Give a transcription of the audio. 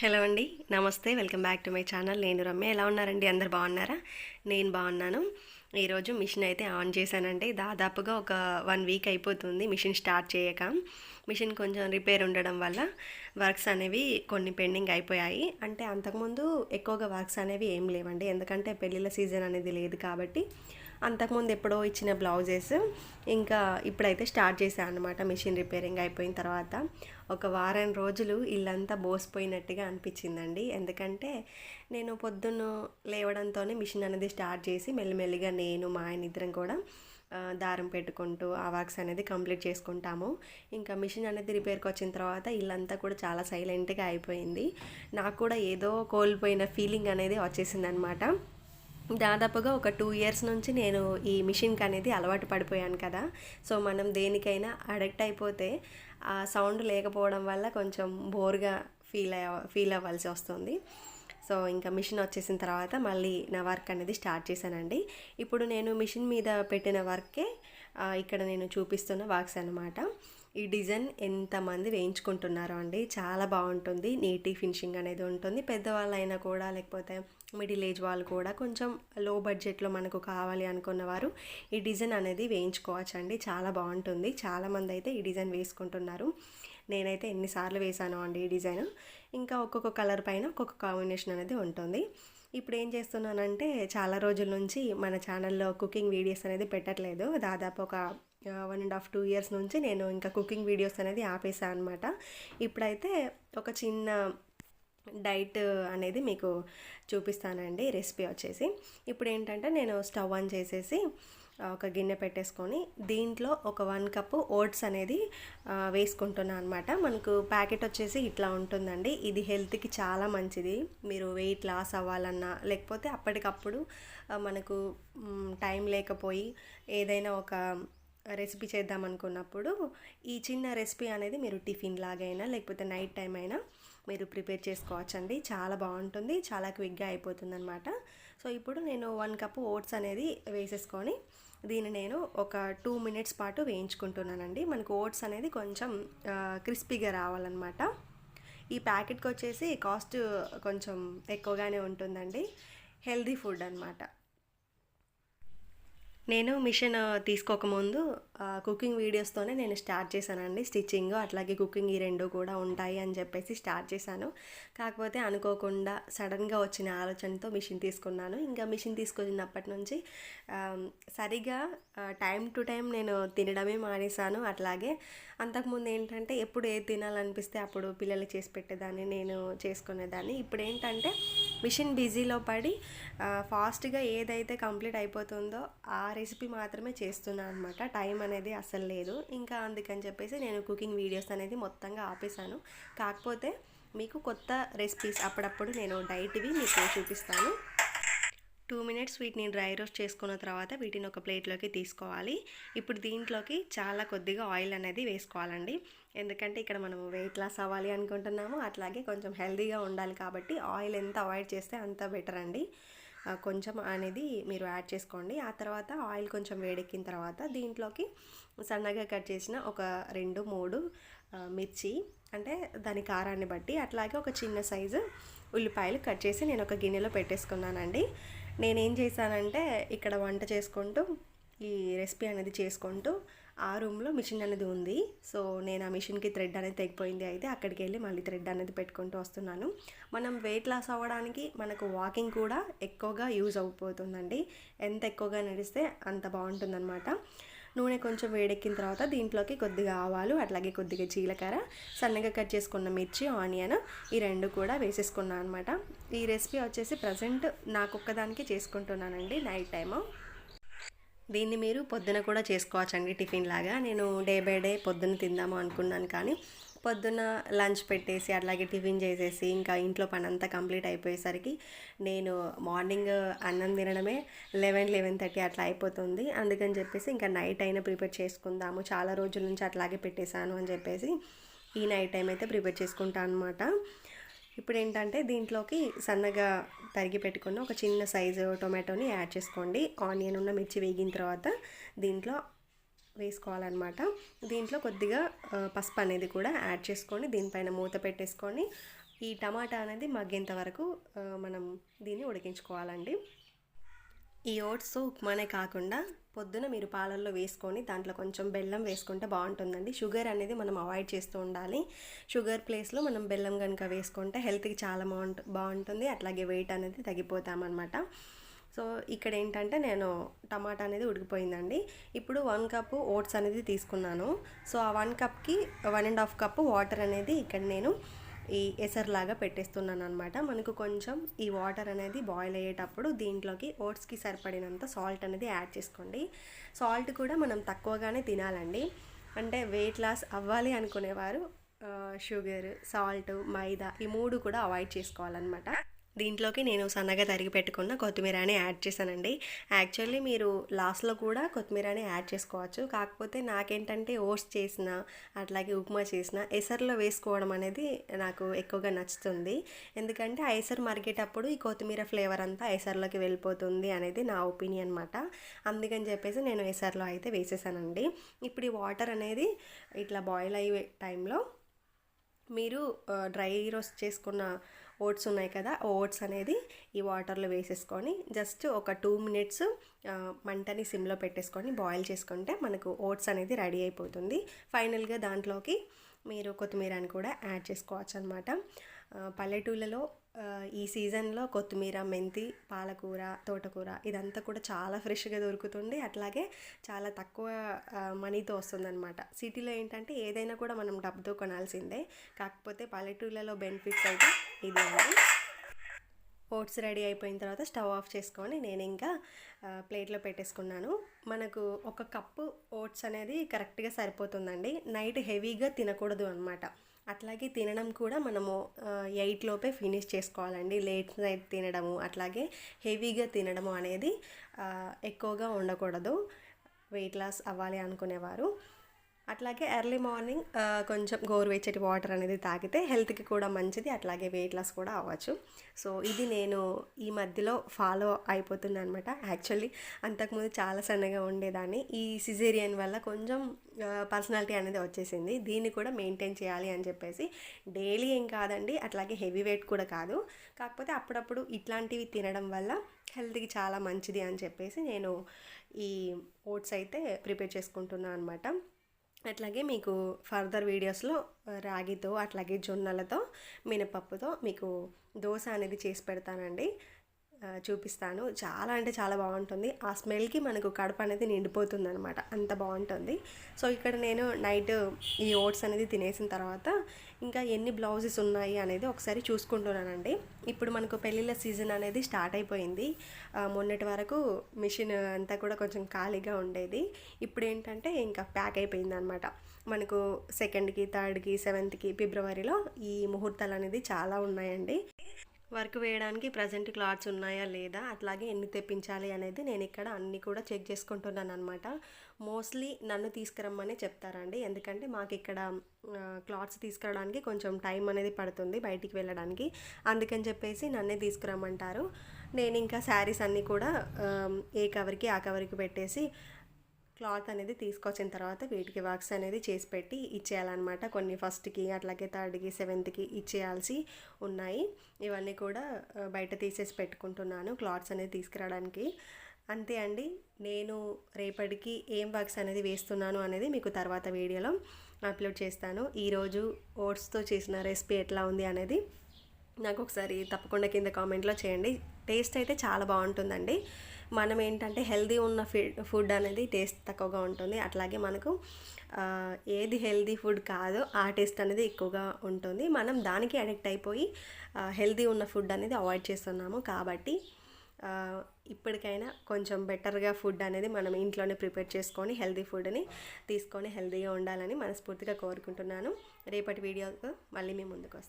Hello అండి నమస్తే. Welcome back to my channel. నేను రమ్య. ఎలా ఉన్నారండి? అందరు బాగున్నారా? నేను బాగున్నాను. ఈరోజు మిషన్ అయితే ఆన్ చేశానండి. దాదాపుగా ఒక వన్ వీక్ అయిపోతుంది మిషన్ స్టార్ట్ చేయక. మిషన్ కొంచెం రిపేర్ ఉండడం వల్ల వర్క్స్ అనేవి కొన్ని పెండింగ్ అయిపోయాయి. అంటే అంతకుముందు ఎక్కువగా వర్క్స్ అనేవి ఏం లేవండి. ఎందుకంటే పెళ్ళిళ్ళ సీజన్ అనేది లేదు కాబట్టి అంతకుముందు ఎప్పుడో ఇచ్చిన బ్లౌజెస్ ఇంకా ఇప్పుడైతే స్టార్ట్ చేశాను అనమాట మిషన్ రిపేరింగ్ అయిపోయిన తర్వాత ఒక వారం రోజులు ఇల్లంతా బోసిపోయినట్టుగా అనిపించిందండి. ఎందుకంటే నేను పొద్దున్న లేవడంతోనే మిషన్ అనేది స్టార్ట్ చేసి మెల్లిమెల్లిగా నేను మా ఆయన ఇద్దరం కూడా దారం పెట్టుకుంటూ ఆ వర్క్స్ అనేది కంప్లీట్ చేసుకుంటాము. ఇంకా మిషన్ అనేది రిపేర్కి వచ్చిన తర్వాత ఇల్లంతా కూడా చాలా సైలెంట్గా అయిపోయింది. నాకు కూడా ఏదో కోల్పోయిన ఫీలింగ్ అనేది వచ్చేసింది అనమాట దాదాపుగా ఒక టూ ఇయర్స్ నుంచి నేను ఈ మిషన్కి అనేది అలవాటు పడిపోయాను కదా. సో మనం దేనికైనా అడిక్ట్ అయిపోతే ఆ సౌండ్ లేకపోవడం వల్ల కొంచెం బోర్గా ఫీల్ అయ్య ఫీల్ అవ్వాల్సి వస్తుంది. సో ఇంకా మిషన్ వచ్చేసిన తర్వాత మళ్ళీ నా వర్క్ అనేది స్టార్ట్ చేశానండి. ఇప్పుడు నేను మిషన్ మీద పెట్టిన వర్కే ఇక్కడ నేను చూపిస్తున్న వర్క్స్ అనమాట ఈ డిజైన్ ఎంతమంది వేయించుకుంటున్నారో అండి. చాలా బాగుంటుంది. నీటి ఫినిషింగ్ అనేది ఉంటుంది. పెద్దవాళ్ళైనా కూడా లేకపోతే మిడిల్ ఏజ్ వాళ్ళు కూడా కొంచెం లో బడ్జెట్లో మనకు కావాలి అనుకున్న వారు ఈ డిజైన్ అనేది వేయించుకోవచ్చు అండి చాలా బాగుంటుంది. చాలామంది అయితే ఈ డిజైన్ వేసుకుంటున్నారు. నేనైతే ఎన్నిసార్లు వేసాను అండి ఈ డిజైన్. ఇంకా ఒక్కొక్క కలర్ పైన ఒక్కొక్క కాంబినేషన్ అనేది ఉంటుంది. ఇప్పుడు ఏం చేస్తున్నానంటే చాలా రోజుల నుంచి మన ఛానల్లో కుకింగ్ వీడియోస్ అనేది పెట్టట్లేదు. దాదాపు ఒక one and half two years నుంచి నేను ఇంకా కుకింగ్ వీడియోస్ అనేది ఆపేసాను అనమాట ఇప్పుడైతే ఒక చిన్న డైట్ అనేది మీకు చూపిస్తానండి రెసిపీ వచ్చేసి. ఇప్పుడు ఏంటంటే నేను స్టవ్ ఆన్ చేసేసి ఒక గిన్నె పెట్టేసుకొని దీంట్లో ఒక వన్ కప్పు ఓట్స్ అనేది వేసుకుంటున్నాను అనమాట మనకు ప్యాకెట్ వచ్చేసి ఇట్లా ఉంటుందండి. ఇది హెల్త్కి చాలా మంచిది. మీరు వెయిట్ లాస్ అవ్వాలన్నా లేకపోతే అప్పటికప్పుడు మనకు టైం లేకపోయి ఏదైనా ఒక రెసిపీ చేద్దాం అనుకున్నప్పుడు ఈ చిన్న రెసిపీ అనేది మీరు టిఫిన్ లాగైనా లేకపోతే నైట్ టైం అయినా మీరు ప్రిపేర్ చేసుకోవచ్చండి. చాలా బాగుంటుంది. చాలా క్విక్గా అయిపోతుంది అనమాట సో ఇప్పుడు నేను వన్ కప్ ఓట్స్ అనేది వేసేసుకొని దీన్ని నేను ఒక టూ మినిట్స్ పాటు వేయించుకుంటున్నానండి. మనకు ఓట్స్ అనేది కొంచెం క్రిస్పీగా రావాలన్నమాట. ఈ ప్యాకెట్కి వచ్చేసి కాస్ట్ కొంచెం ఎక్కువగానే ఉంటుందండి. హెల్దీ ఫుడ్ అనమాట నేను మిషన్ తీసుకోకముందు కుకింగ్ వీడియోస్తోనే నేను స్టార్ట్ చేశానండి. స్టిచ్చింగ్ అట్లాగే కుకింగ్ ఈ రెండు కూడా ఉంటాయి అని చెప్పేసి స్టార్ట్ చేశాను. కాకపోతే అనుకోకుండా సడన్గా వచ్చిన ఆలోచనతో మిషన్ తీసుకున్నాను. ఇంకా మిషన్ తీసుకున్నప్పటి నుంచి సరిగా టైం టు టైం నేను తినడమే మానేశాను. అట్లాగే అంతకుముందు ఏంటంటే ఎప్పుడు ఏది తినాలనిపిస్తే అప్పుడు పిల్లలు చేసి పెట్టేదాన్ని నేను చేసుకునేదాన్ని. ఇప్పుడు ఏంటంటే మిషన్ బిజీలో పడి ఫాస్ట్గా ఏదైతే కంప్లీట్ అయిపోతుందో ఆ రెసిపీ మాత్రమే చేస్తున్నాను అనమాట టైం అనేది అసలు లేదు. ఇంకా అందుకని చెప్పేసి నేను కుకింగ్ వీడియోస్ అనేది మొత్తంగా ఆపేశాను. కాకపోతే మీకు కొత్త రెసిపీస్ అప్పుడప్పుడు నేను డైట్వి మీకు చూపిస్తాను. టూ మినిట్స్ వీటిని డ్రై రోస్ట్ చేసుకున్న తర్వాత వీటిని ఒక ప్లేట్లోకి తీసుకోవాలి. ఇప్పుడు దీంట్లోకి చాలా కొద్దిగా ఆయిల్ అనేది వేసుకోవాలండి. ఎందుకంటే ఇక్కడ మనం వెయిట్ లాస్ అవ్వాలి అనుకుంటున్నాము. అట్లాగే కొంచెం హెల్దీగా ఉండాలి కాబట్టి ఆయిల్ ఎంత అవాయిడ్ చేస్తే అంత బెటర్ అండి. కొంచెం అనేది మీరు యాడ్ చేసుకోండి. ఆ తర్వాత ఆయిల్ కొంచెం వేడెక్కిన తర్వాత దీంట్లోకి సన్నగా కట్ చేసిన ఒక రెండు మూడు మిర్చి అంటే దాని కారాన్ని బట్టి అట్లాగే ఒక చిన్న సైజు ఉల్లిపాయలు కట్ చేసి నేను ఒక గిన్నెలో పెట్టేసుకున్నానండి. నేనేం చేశానంటే ఇక్కడ వంట చేసుకుంటూ ఈ రెసిపీ అనేది చేసుకుంటూ ఆ రూమ్లో మిషన్ అనేది ఉంది. సో నేను ఆ మిషన్కి థ్రెడ్ అనేది తెగిపోయింది అయితే అక్కడికి వెళ్ళి మళ్ళీ థ్రెడ్ అనేది పెట్టుకుంటూ వస్తున్నాను. మనం వెయిట్ లాస్ అవ్వడానికి మనకు వాకింగ్ కూడా ఎక్కువగా యూజ్ అయిపోతుందండి ఎంత ఎక్కువగా నడిస్తే అంత బాగుంటుందన్నమాట. నూనె కొంచెం వేడెక్కిన తర్వాత దీంట్లోకి కొద్దిగా ఆవాలు అట్లాగే కొద్దిగా జీలకర్ర సన్నగా కట్ చేసుకున్న మిర్చి ఆనియన్ ఈ రెండు కూడా వేసేసుకున్నాను అనమాట ఈ రెసిపీ వచ్చేసి ప్రజెంట్ నాకు ఒక్కదానికి చేసుకుంటున్నానండి నైట్ టైము. దీన్ని మీరు పొద్దున కూడా చేసుకోవచ్చండి టిఫిన్ లాగా. నేను డే బై డే పొద్దున తిందాము అనుకున్నాను కానీ పొద్దున లంచ్ పెట్టేసి అట్లాగే టిఫిన్ చేసేసి ఇంకా ఇంట్లో పని అంతా కంప్లీట్ అయిపోయేసరికి నేను మార్నింగ్ అన్నం తినడమే లెవెన్ లెవెన్ థర్టీ అట్లా అయిపోతుంది. అందుకని చెప్పేసి ఇంకా నైట్ అయినా ప్రిపేర్ చేసుకుందాము. చాలా రోజుల నుంచి అట్లాగే పెట్టేశాను అని చెప్పేసి ఈ నైట్ టైం అయితే ప్రిపేర్ చేసుకుంటాను అనమాట ఇప్పుడు ఏంటంటే దీంట్లోకి సన్నగా తరిగి పెట్టుకున్న ఒక చిన్న సైజు టొమాటోని యాడ్ చేసుకోండి. ఆనియన్ ఉన్న మిర్చి వేగిన తర్వాత దీంట్లో వేసుకోవాలన్నమాట. దీంట్లో కొద్దిగా పసుపు అనేది కూడా యాడ్ చేసుకొని దీనిపైన మూత పెట్టేసుకొని ఈ టమాటా అనేది మగ్గేంత వరకు మనం దీన్ని ఉడికించుకోవాలండి. ఈ ఓట్స్ ఉప్మానే కాకుండా పొద్దున మీరు పాలల్లో వేసుకొని దాంట్లో కొంచెం బెల్లం వేసుకుంటే బాగుంటుందండి. షుగర్ అనేది మనం అవాయిడ్ చేస్తూ ఉండాలి. షుగర్ ప్లేస్లో మనం బెల్లం కనుక వేసుకుంటే హెల్త్కి చాలా బాగుంటు బాగుంటుంది. అట్లాగే వెయిట్ అనేది తగ్గిపోతామన్నమాట. సో ఇక్కడ ఏంటంటే నేను టమాటా అనేది ఉడికిపోయిందండి. ఇప్పుడు వన్ కప్పు ఓట్స్ అనేది తీసుకున్నాను. సో ఆ one కప్కి one and half cup water అనేది ఇక్కడ నేను ఈ ఎసర్లాగా పెట్టేస్తున్నాను అనమాట మనకు కొంచెం ఈ వాటర్ అనేది బాయిల్ అయ్యేటప్పుడు దీంట్లోకి ఓట్స్కి సరిపడినంత సాల్ట్ అనేది యాడ్ చేసుకోండి. సాల్ట్ కూడా మనం తక్కువగానే తినాలండి. అంటే వెయిట్ లాస్ అవ్వాలి అనుకునేవారు షుగర్ సాల్ట్ మైదా ఈ మూడు కూడా అవాయిడ్ చేసుకోవాలన్నమాట. దీంట్లోకి నేను సన్నగా తరిగి పెట్టుకున్న కొత్తిమీరని యాడ్ చేశానండి. యాక్చువల్లీ మీరు లాస్ట్లో కూడా కొత్తిమీరని యాడ్ చేసుకోవచ్చు. కాకపోతే నాకేంటంటే ఓట్స్ చేసిన అట్లాగే ఉప్మా చేసిన ఎసర్లో వేసుకోవడం అనేది నాకు ఎక్కువగా నచ్చుతుంది. ఎందుకంటే ఆ ఎసరు మరిగేటప్పుడు ఈ కొత్తిమీర ఫ్లేవర్ అంతా ఎసర్లోకి వెళ్ళిపోతుంది అనేది నా ఒపీనియన్ అనమాట అందుకని చెప్పేసి నేను ఎసర్లో అయితే వేసేసానండి. ఇప్పుడు ఈ వాటర్ అనేది ఇట్లా బాయిల్ అయ్యే టైంలో మీరు డ్రై రోస్ట్ చేసుకున్న ఓట్స్ ఉన్నాయి కదా ఓట్స్ అనేది ఈ వాటర్లో వేసేసుకొని జస్ట్ ఒక టూ మినిట్స్ మంటని సిమ్లో పెట్టేసుకొని బాయిల్ చేసుకుంటే మనకు ఓట్స్ అనేది రెడీ అయిపోతుంది. ఫైనల్గా దాంట్లోకి మీరు కొత్తిమీరని కూడా యాడ్ చేసుకోవచ్చు అనమాట పల్లెటూళ్ళలో ఈ సీజన్లో కొత్తిమీర మెంతి పాలకూర తోటకూర ఇదంతా కూడా చాలా ఫ్రెష్గా దొరుకుతుంది అట్లాగే చాలా తక్కువ మనీతో వస్తుందన్నమాట. సిటీలో ఏంటంటే ఏదైనా కూడా మనం డబ్బుతో కొనాల్సిందే. కాకపోతే పల్లెటూళ్ళలో బెనిఫిట్స్ అయితే ఇది అండి. ఓట్స్ రెడీ అయిపోయిన తర్వాత స్టవ్ ఆఫ్ చేసుకొని నేను ఇంకా ప్లేట్లో పెట్టేసుకున్నాను. మనకు ఒక కప్పు ఓట్స్ అనేది కరెక్ట్గా సరిపోతుందండి. నైట్ హెవీగా తినకూడదు అనమాట అట్లాగే తినడం కూడా మనము ఎయిట్ లోపే ఫినిష్ చేసుకోవాలండి. లేట్ నైట్ తినడము అట్లాగే హెవీగా తినడము అనేది ఎక్కువగా ఉండకూడదు. వెయిట్ లాస్ అవ్వాలి అనుకునేవారు. అట్లాగే ఎర్లీ మార్నింగ్ కొంచెం గోరువెచ్చటి వాటర్ అనేది తాగితే హెల్త్కి కూడా మంచిది అట్లాగే వెయిట్ లాస్ కూడా అవ్వచ్చు. సో ఇది నేను ఈ మధ్యలో ఫాలో అయిపోతుంది అనమాట యాక్చువల్లీ అంతకుముందు చాలా సన్నగా ఉండేదాన్ని. ఈ సిజేరియన్ వల్ల కొంచెం పర్సనాలిటీ అనేది వచ్చేసింది. దీన్ని కూడా మెయింటైన్ చేయాలి అని చెప్పేసి డైలీ ఏం కాదండి అట్లాగే హెవీ వెయిట్ కూడా కాదు. కాకపోతే అప్పుడప్పుడు ఇట్లాంటివి తినడం వల్ల హెల్త్కి చాలా మంచిది అని చెప్పేసి నేను ఈ ఓట్స్ అయితే ప్రిపేర్ చేసుకుంటున్నాను అనమాట అట్లాగే మీకు ఫర్దర్ వీడియోస్లో రాగితో అట్లాగే జొన్నలతో మినపప్పుతో మీకు దోశ అనేది చేసి పెడతానండి. చూపిస్తాను. చాలా అంటే చాలా బాగుంటుంది. ఆ స్మెల్కి మనకు కడుపు అనేది నిండిపోతుంది అనమాట అంత బాగుంటుంది. సో ఇక్కడ నేను నైట్ ఈ ఓట్స్ అనేది తినేసిన తర్వాత ఇంకా ఎన్ని బ్లౌజెస్ ఉన్నాయి అనేది ఒకసారి చూసుకుంటున్నానండి. ఇప్పుడు మనకు పెళ్ళిళ్ళ సీజన్ అనేది స్టార్ట్ అయిపోయింది. మొన్నటి వరకు మిషన్ అంతా కూడా కొంచెం ఖాళీగా ఉండేది. ఇప్పుడు ఏంటంటే ఇంకా ప్యాక్ అయిపోయింది అనమాట మనకు సెకండ్కి థర్డ్కి సెవెంత్కి ఫిబ్రవరిలో ఈ ముహూర్తాలు అనేది చాలా ఉన్నాయండి. వర్క్ వేయడానికి ప్రజెంట్ క్లాత్స్ ఉన్నాయా లేదా అట్లాగే ఎన్ని తెప్పించాలి అనేది నేను ఇక్కడ అన్నీ కూడా చెక్ చేసుకుంటున్నాను అనమాట మోస్ట్లీ నన్ను తీసుకురమ్మని చెప్తారండి. ఎందుకంటే మాకు ఇక్కడ క్లాత్స్ తీసుకురావడానికి కొంచెం టైం అనేది పడుతుంది బయటికి వెళ్ళడానికి. అందుకని చెప్పేసి నన్నే తీసుకురమ్మంటారు. నేను ఇంకా శారీస్ అన్నీ కూడా ఏ కవర్కి ఆ కవర్కి పెట్టేసి క్లాత్ అనేది తీసుకొచ్చిన తర్వాత వీటికి వర్క్స్ అనేది చేసి పెట్టి ఇచ్చేయాలన్నమాట. కొన్ని ఫస్ట్కి అట్లాగే థర్డ్కి సెవెంత్కి ఇచ్చేయాల్సి ఉన్నాయి. ఇవన్నీ కూడా బయట తీసేసి పెట్టుకుంటున్నాను క్లాత్స్ అనేది తీసుకురావడానికి. అంతే అండి. నేను రేపటికి ఏం వర్క్స్ అనేది వేస్తున్నాను అనేది మీకు తర్వాత వీడియోలో అప్లోడ్ చేస్తాను. ఈరోజు ఓట్స్తో చేసిన రెసిపీ ఎట్లా ఉంది అనేది నాకు ఒకసారి తప్పకుండా కింద కామెంట్లో చేయండి. టేస్ట్ అయితే చాలా బాగుంటుందండి. మనం ఏంటంటే హెల్దీ ఉన్న ఫుడ్ అనేది టేస్ట్ తక్కువగా ఉంటుంది. అట్లాగే మనకు ఏది హెల్దీ ఫుడ్ కాదో ఆ టేస్ట్ అనేది ఎక్కువగా ఉంటుంది. మనం దానికి అడిక్ట్ అయిపోయి హెల్దీ ఉన్న ఫుడ్ అనేది అవాయిడ్ చేస్తున్నాము. కాబట్టి ఇప్పటికైనా కొంచెం బెటర్గా ఫుడ్ అనేది మనం ఇంట్లోనే ప్రిపేర్ చేసుకొని హెల్దీ ఫుడ్ని తీసుకొని హెల్దీగా ఉండాలని మనస్ఫూర్తిగా కోరుకుంటున్నాను. రేపటి వీడియోతో మళ్ళీ మీ ముందుకు వస్తాను